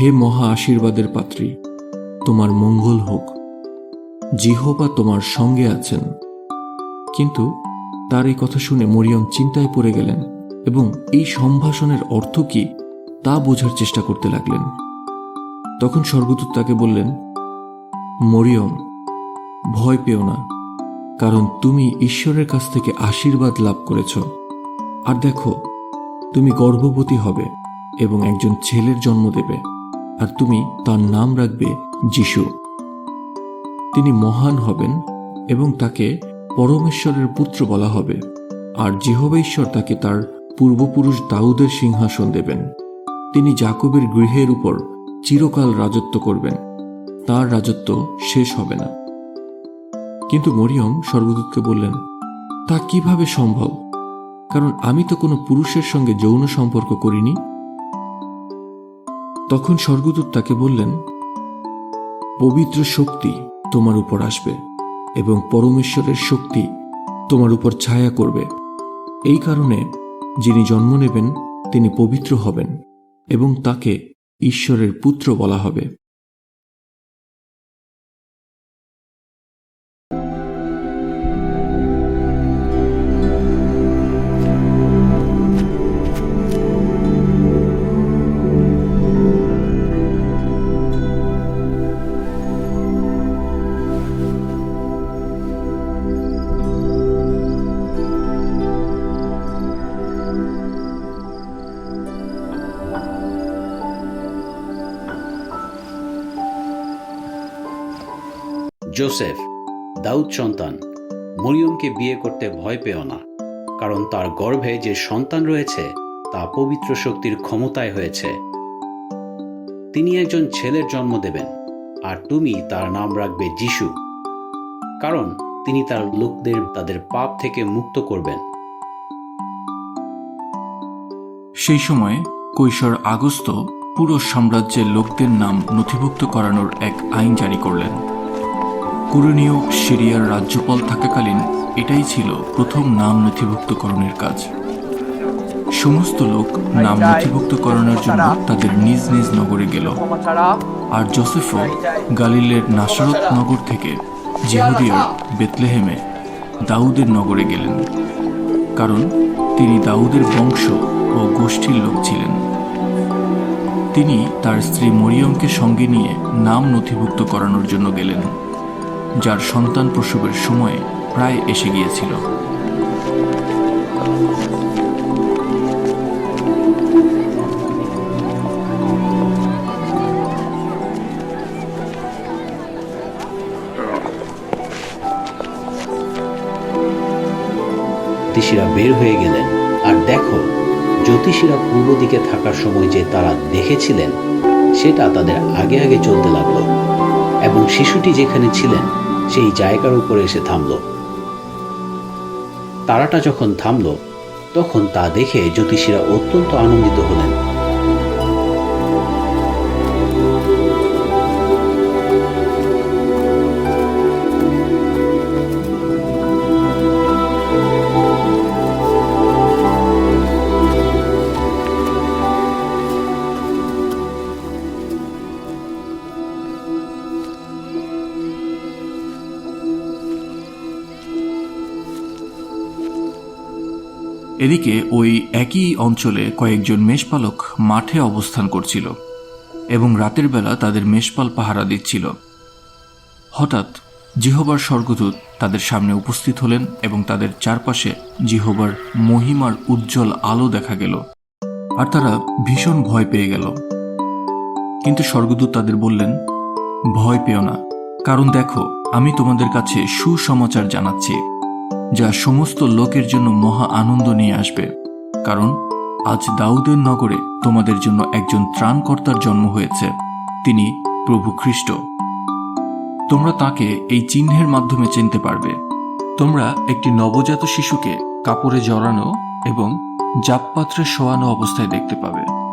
হে মহা আশীর্বাদের পাত্রী, তোমার মঙ্গল হোক। জিহোবা তোমার সঙ্গে আছেন। কিন্তু তার এই কথা শুনে মরিয়ম চিন্তায় পড়ে গেলেন এবং এই সম্ভাষণের অর্থ কি তা বোঝার চেষ্টা করতে লাগলেন। তখন স্বর্গদূত তাকে বললেন, মরিয়ম ভয় পেও না, কারণ তুমি ঈশ্বরের কাছ থেকে আশীর্বাদ লাভ করেছ। আর দেখো, তুমি গর্ভবতী হবে এবং একজন ছেলের জন্ম দেবে, আর তুমি তার নাম রাখবে যিশু। তিনি মহান হবেন এবং তাকে পরমেশ্বরের পুত্র বলা হবে, আর যেহবা ঈশ্বর তাকে তার পূর্বপুরুষ দাউদের সিংহাসন দেবেন। তিনি জাকবের গৃহের উপর চিরকাল রাজত্ব করবেন, তার রাজত্ব শেষ হবে না। কিন্তু মরিয়ম স্বর্গদূতকে বললেন, তা কীভাবে সম্ভব? কারণ আমি তো কোনো পুরুষের সঙ্গে যৌন সম্পর্ক করিনি। তখন স্বর্গদূত তাকে বললেন, পবিত্র শক্তি তোমার উপর আসবে এবং পরমেশ্বরের শক্তি তোমার উপর ছায়া করবে। এই কারণে যিনি জন্ম নেবেন তিনি পবিত্র হবেন এবং তাকে ঈশ্বরের পুত্র বলা হবে। জোসেফ, দাউদ সন্তান, মরিয়মকে বিয়ে করতে ভয় পেও না, কারণ তার গর্ভে যে সন্তান রয়েছে, তা পবিত্র শক্তির ক্ষমতায় হয়েছে। তিনি একজন ছেলের জন্ম দেবেন, আর তুমি তার নাম রাখবে যিশু, কারণ তিনি তার লোকদের তাদের পাপ থেকে মুক্ত করবেন। সেই সময় কৈশোর আগস্ত পুরো সাম্রাজ্যের লোকদের নাম নথিভুক্ত করানোর এক আইন জারি করলেন। কুরনীয় সিরিয়ার রাজ্যপাল থাকাকালীন এটাই ছিল প্রথম নাম নথিভুক্তকরণের কাজ। সমস্ত লোক নাম নথিভুক্তকরণের জন্য তাদের নিজ নিজ নগরে গেল। আর জোসেফও গালিলের নাসারত নগর থেকে জেহুদীয় বেতলেহেমে দাউদের নগরে গেলেন। কারণ তিনি দাউদের বংশ ও গোষ্ঠীর লোক ছিলেন। তিনি তার স্ত্রী মরিয়মকে সঙ্গে নিয়ে নাম নথিভুক্ত করানোর জন্য গেলেন। যার সন্তান প্রসবের সময় প্রায় এসে গিয়েছিল। জ্যোতিষীরা বের হয়ে গেলেন। আর দেখো, জ্যোতিষীরা পূর্ব দিকে থাকার সময় যে তারা দেখেছিলেন, সেটা তাদের আগে আগে চলতে লাগল। এবং শিশুটি যেখানে ছিলেন সেই জায়গার উপরে এসে থামল। তারাটা যখন থামল, তখন তা দেখে জ্যোতিষীরা অত্যন্ত আনন্দিত হলেন। এদিকে ওই একই অঞ্চলে কয়েকজন মেষপালক মাঠে অবস্থান করছিল এবং রাতের বেলা তাদের মেষপাল পাহারা দিচ্ছিল। হঠাৎ জিহোবার স্বর্গদূত তাদের সামনে উপস্থিত হলেন এবং তাদের চারপাশে জিহোবার মহিমার উজ্জ্বল আলো দেখা গেল আর তারা ভীষণ ভয় পেয়ে গেল। কিন্তু স্বর্গদূত তাদের বললেন, ভয় পেও না, কারণ দেখো, আমি তোমাদের কাছে সুসমাচার জানাচ্ছি। যা সমস্ত লোকের জন্য মহা আনন্দ নিয়ে আসবে। কারণ আজ দাউদের নগরে তোমাদের জন্য একজন ত্রাণকর্তার জন্ম হয়েছে। তিনি প্রভু খ্রিস্ট। তোমরা তাকে এই চিহ্নের মাধ্যমে চিনতে পারবে। তোমরা একটি নবজাত শিশুকে কাপড়ে জড়ানো এবং জাপপাত্রে শোয়ানো অবস্থায় দেখতে পাবে।